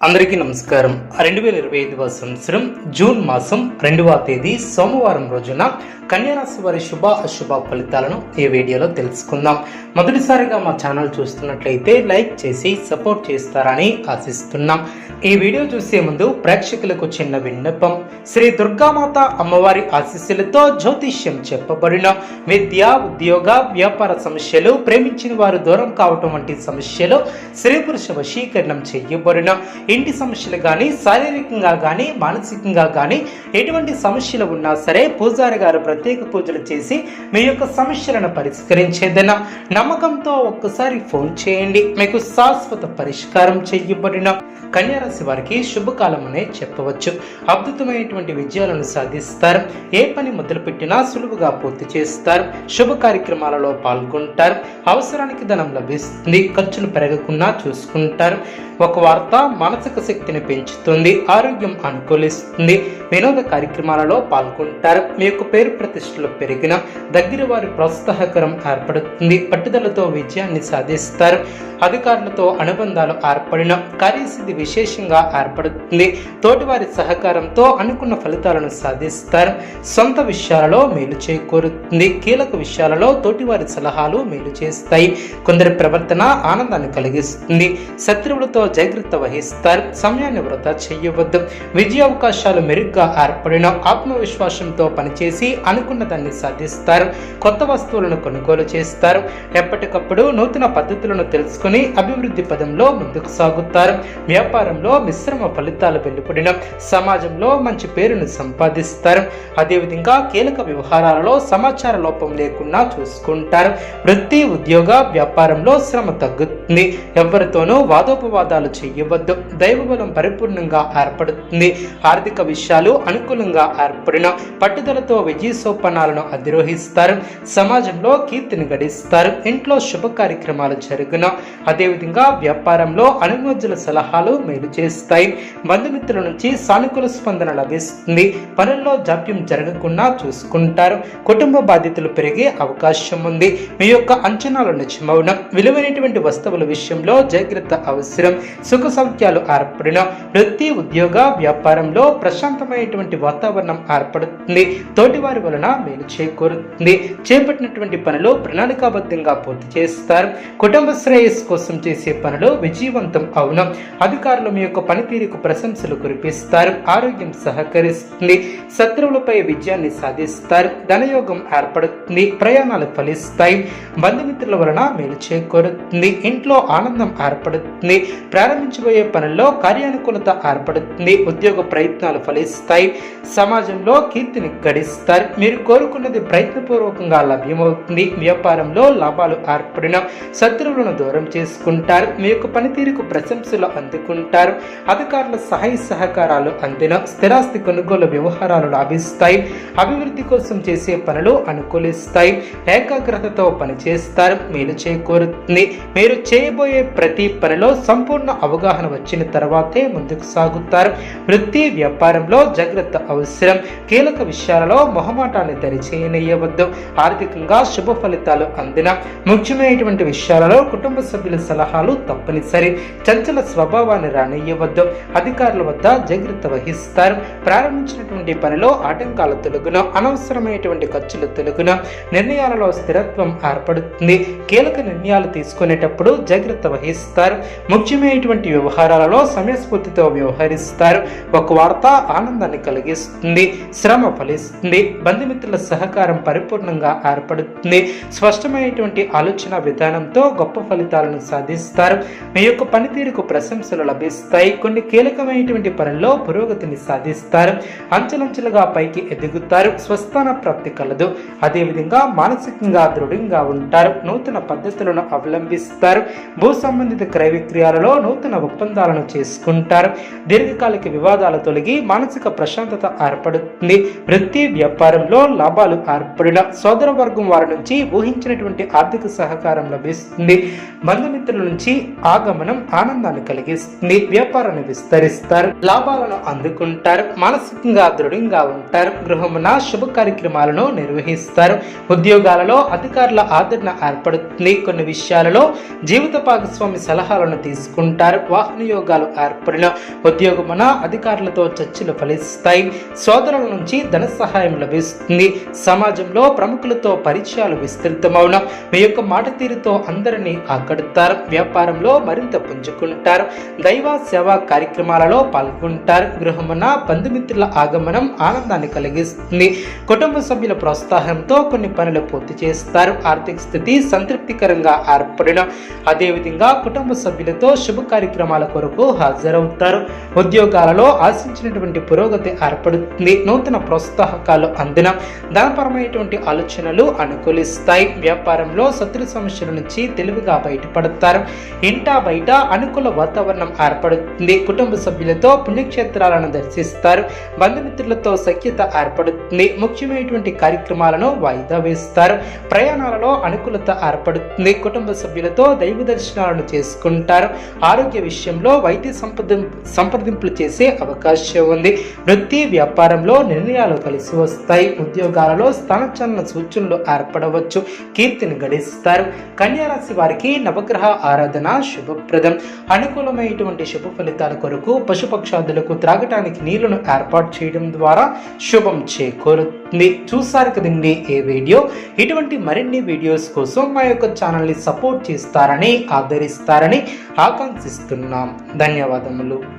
అందరికీ నమస్కారం. రెండు వేల ఇరవై ఐదవ సంవత్సరం జూన్ మాసం రెండవ తేదీ సోమవారం రోజున కన్యారాశి వారి శుభ అశుభ ఫలితాలను ఈ వీడియోలో తెలుసుకుందాం. మొదటిసారిగా మా ఛానల్ చూస్తున్నట్లయితే లైక్ చేసి సపోర్ట్ చేస్తారని ఆశిస్తున్నాం. ఈ వీడియో చూసే ముందు ప్రేక్షకులకు చిన్న విన్నపం. శ్రీ దుర్గామాత అమ్మవారి ఆశీస్సులతో జ్యోతిష్యం చెప్పబడిన విద్య ఉద్యోగ వ్యాపార సమస్యలు ప్రేమించిన వారు దూరం కావటం వంటి సమస్యలు స్త్రీ పురుష వశీకరణం చేయబడిన ఇంటి సమస్యలు కానీ శారీరకంగా కానీ మానసికంగా కానీ ఎటువంటి సమస్యలు ఉన్నా సరే పూజారి గారు ప్రత్యేక పూజలు చేసి మీ యొక్క సమస్యలను పరిష్కరించేదన. నమ్మకంతో ఒక్కసారి ఫోన్ చేయండి. మీకు శాశ్వత పరిష్కారం చేయబడిన కన్యారాశి వారికి శుభకాలం అనే చెప్పవచ్చు. అద్భుతమైనటువంటి విజయాలను సాధిస్తారు. ఏ పని మొదలుపెట్టినా సులువుగా పూర్తి చేస్తారు. శుభ కార్యక్రమాలలో పాల్గొంటారు. అవసరానికి ధనం లభిస్తుంది. ఖర్చులు పెరగకుండా చూసుకుంటారు. ఒక వార్త మన మానసిక శక్తిని పెంచుతుంది ఆరోగ్యం అనుకూలిస్తుంది. వినోద కార్యక్రమాలలో పాల్గొంటారు. మీ యొక్క పేరు ప్రతిష్టలు పెరిగిన దగ్గర వారి ప్రోత్సాహకరం ఏర్పడుతుంది. పట్టుదలతో విజయాన్ని సాధిస్తారు. అధికారులతో అనుబంధాలు ఏర్పడిన కార్యసిద్ధి విశేషంగా ఏర్పడుతుంది. తోటివారి సహకారంతో అనుకున్న ఫలితాలను సాధిస్తారు. సొంత విషయాలలో మేలు చేకూరుతుంది. కీలక విషయాలలో తోటివారి సలహాలు మేలు చేస్తాయి. కొందరి ప్రవర్తన ఆనందాన్ని కలిగిస్తుంది. శత్రువులతో జాగ్రత్త వహిస్తారు. సమయాన్ని వృధా చేయవద్దు. విజయ అవకాశాలు మెరుగ్గా ఏర్పడిన ఆత్మవిశ్వాసంతో పనిచేసి అనుకున్న దాన్ని సాధిస్తారు. కొత్త వస్తువులను కొనుగోలు చేస్తారు. ఎప్పటికప్పుడు నూతన పద్ధతులను తెలుసుకుని అభివృద్ధి పదంలో ముందుకు సాగుతారు. వ్యాపారంలో మిశ్రమ ఫలితాలు వెలువడిన సమాజంలో మంచి పేరును సంపాదిస్తారు. అదేవిధంగా కీలక వ్యవహారాలలో సమాచార లోపం లేకుండా చూసుకుంటారు. వృత్తి ఉద్యోగ వ్యాపారంలో శ్రమ తగ్గుతుంది. ఎవరితోనూ వాదోపవాదాలు చేయవద్దు. దైవబలం పరిపూర్ణంగా ఏర్పడుతుంది. ఆర్థిక విషయాలు అనుకూలంగా ఏర్పడిన పట్టుదలతో విజయ సోపానాలను అధిరోహిస్తారు. సమాజంలో కీర్తిని గడిస్తారు. ఇంట్లో శుభ కార్యక్రమాలు జరుగున అదేవిధంగా వ్యాపారంలో అనుమోజుల సలహాలు మేలు చేస్తాయి. బంధుమిత్రుల నుంచి సానుకూల స్పందన లభిస్తుంది. పనుల్లో జాప్యం జరగకుండా చూసుకుంటారు. కుటుంబ బాధ్యతలు పెరిగే అవకాశం ఉంది. మీ యొక్క అంచనాలు నిజమవున. విలువైనటువంటి వస్తువుల విషయంలో జాగ్రత్త అవసరం. సుఖ సౌఖ్యాలు ఏర్పడిన వృత్తి ఉద్యోగ వ్యాపారంలో ప్రశాంతమైనటువంటి వాతావరణం ఏర్పడుతుంది. తోటివారి వలన మేలు చేకూరుతుంది. చేపట్టినటువంటి పనులు ప్రణాళికాబద్ధంగా పూర్తి చేస్తారు. కుటుంబ శ్రేయస్సు కోసం చేసే పనులు విజయవంతం అవును. అధికారులు మీ యొక్క పనితీరుకు ప్రశంసలు కురిపిస్తారు. ఆరోగ్యం సహకరిస్తుంది. శత్రువులపై విజయాన్ని సాధిస్తారు. ధనయోగం ఏర్పడుతుంది. ప్రయాణాలు ఫలిస్తాయి. బంధుమిత్రుల వలన మేలు చేకూరుతుంది. ఇంట్లో ఆనందం ఏర్పడుతుంది. ప్రారంభించబోయే పనుల్లో కార్యానుకూలత ఏర్పడుతుంది ఉద్యోగ ప్రయత్నాలు ఫలిస్తాయి సమాజంలో కీర్తిని గడిస్తారు మీరు కోరుకున్నది ప్రయత్నపూర్వకంగా లభ్యమవుతుంది. వ్యాపారంలో లాభాలు ఏర్పడిన శత్రువులను దూరం చేసుకుంటారు. మీ యొక్క పనితీరుకు ప్రశంసలు అందుకుంటారు. అధికారుల సహాయ సహకారాలు అందిన స్థిరాస్తి కొనుగోలు వ్యవహారాలు లాభిస్తాయి. అభివృద్ధి కోసం చేసే పనులు అనుకూలిస్తాయి. ఏకాగ్రతతో పనిచేస్తారు. మేలు చేకూరుతుంది. మీరు చేయబోయే ప్రతి పనిలో సంపూర్ణ అవగాహన వచ్చిన తర్వాతే ముందుకు సాగుతారు. వృత్తి వ్యాపారంలో జాగ్రత్త అవసరం. కీలక విషయాలలో మొహమాటాన్ని దరిచేయనీయవద్దు ఆర్థికంగా శుభ ఫలితాలు అందిన ముఖ్యమైనటువంటి విషయాలలో కుటుంబ సభ్యుల సలహాలు తప్పనిసరి. చంచల స్వభావాన్ని రానియవద్దు అధికారుల వద్ద జాగ్రత్త వహిస్తారు. ప్రారంభించినటువంటి పనిలో ఆటంకాల తొలగున అనవసరమైనటువంటి ఖర్చులు తొలగున. నిర్ణయాలలో స్థిరత్వం ఏర్పడుతుంది. కీలక నిర్ణయాలు తీసుకునేటప్పుడు జాగ్రత్త వహిస్తారు. ముఖ్యమైనటువంటి వ్యవహారాలలో సమయస్ఫూర్తితో వ్యవహరిస్తారు. ఒక వార్త ఆనందాన్ని కలిగిస్తుంది శ్రమ ఫలిస్తుంది బంధుమిత్రుల సహకారం పరిపూర్ణంగా ఏర్పడుతుంది. స్పష్టమైనటువంటి ఆలోచన విధానంతో గొప్ప ఫలితాలను సాధిస్తారు. మీ యొక్క పనితీరుకు ప్రశంసలు లభిస్తాయి. కొన్ని కీలకమైనటువంటి పనుల్లో పురోగతిని సాధిస్తారు. అంచెలంచెలుగా పైకి ఎదుగుతారు. స్వస్థాన ప్రాప్తి కలదు. అదేవిధంగా మానసికంగా దృఢంగా ఉంటారు. నూతన పద్ధతులను అవలంబిస్తారు. భూ సంబంధిత క్రయ విక్రయాలలో నూతన ఒప్పందాలను చేసుకుంటారు. దీర్ఘకాలిక వివాదాలు తొలగి మానసిక ప్రశాంతత ఏర్పడుతుంది. వృత్తి వ్యాపారంలో లాభాలు ఏర్పడిన సోదర వర్గం వారి నుంచి ఊహించినటువంటి ఆర్థిక సహకారం లభిస్తుంది. బంధుమిత్రుల నుంచి ఆగమనం ఆనందాన్ని కలిగిస్తుంది. వ్యాపారాన్ని విస్తరిస్తారు. లాభాలను అందుకుంటారు. మానసికంగా దృఢంగా ఉంటారు. గృహమున శుభ కార్యక్రమాలను నిర్వహిస్తారు. ఉద్యోగాలలో అధికారుల ఆదరణ ఏర్పడుతుంది. కొన్ని విషయాలలో జీవిత భాగస్వామి సలహాలను తీసుకుంటారు. వాహన యోగ ఉద్యోగాలు ఏర్పడిన ఉద్యోగమున అధికారులతో చర్చలు ఫలిస్తాయి. సోదరుల నుంచి ధన సహాయం లభిస్తుంది. సమాజంలో ప్రముఖులతో పరిచయాలు విస్తృతమవున మీ యొక్క మాట తీరుతో అందరినీ ఆకడతారు వ్యాపారంలో మరింత పుంజుకుంటారు. దైవ సేవా కార్యక్రమాలలో పాల్గొంటారు. గృహమున బంధుమిత్రుల ఆగమనం ఆనందాన్ని కలిగిస్తుంది. కుటుంబ సభ్యుల ప్రోత్సాహంతో కొన్ని పనులు పూర్తి చేస్తారు. ఆర్థిక స్థితి సంతృప్తికరంగా ఏర్పడిన. అదేవిధంగా కుటుంబ సభ్యులతో శుభ కార్యక్రమాల కొరకు హాజరవుతారు. ఉద్యోగాలలో ఆశించినటువంటి పురోగతి ఏర్పడుతుంది. నూతన ప్రోత్సాహకాలు అందిన ధనపరమైనటువంటి ఆలోచనలు అనుకూలిస్తాయి. వ్యాపారంలో శత్రు సమస్యల నుంచి తెలివిగా బయటపడతారు. ఇంటా బయట అనుకూల వాతావరణం ఏర్పడుతుంది. కుటుంబ సభ్యులతో పుణ్యక్షేత్రాలను దర్శిస్తారు. బంధుమిత్రులతో సఖ్యత ఏర్పడుతుంది. ముఖ్యమైనటువంటి కార్యక్రమాలను వాయిదా వేస్తారు. ప్రయాణాలలో అనుకూలత ఏర్పడుతుంది. కుటుంబ సభ్యులతో దైవ దర్శనాలను చేసుకుంటారు. ఆరోగ్య విషయంలో వైద్య సంప్రదిం సంప్రదింపులు చేసే అవకాశం ఉంది. వృత్తి వ్యాపారంలో నిర్ణయాలు కలిసి వస్తాయి. ఉద్యోగాలలో స్థానచలన సూచనలు ఏర్పడవచ్చు. కీర్తిని గడిస్తారు. కన్యారాశి వారికి నవగ్రహ ఆరాధన శుభప్రదం. అనుకూలమైనటువంటి శుభ ఫలితాల కొరకు పశుపక్షాదులకు త్రాగటానికి నీళ్ళను ఏర్పాటు చేయడం ద్వారా శుభం చేకూరుతుంది. చూసారు కదండి ఏ వీడియో? ఇటువంటి మరిన్ని వీడియోస్ కోసం మా యొక్క ఛానల్ని సపోర్ట్ చేస్తారని ఆదరిస్తారని ఆకాంక్షిస్తున్నాం. ధన్యవాదములు.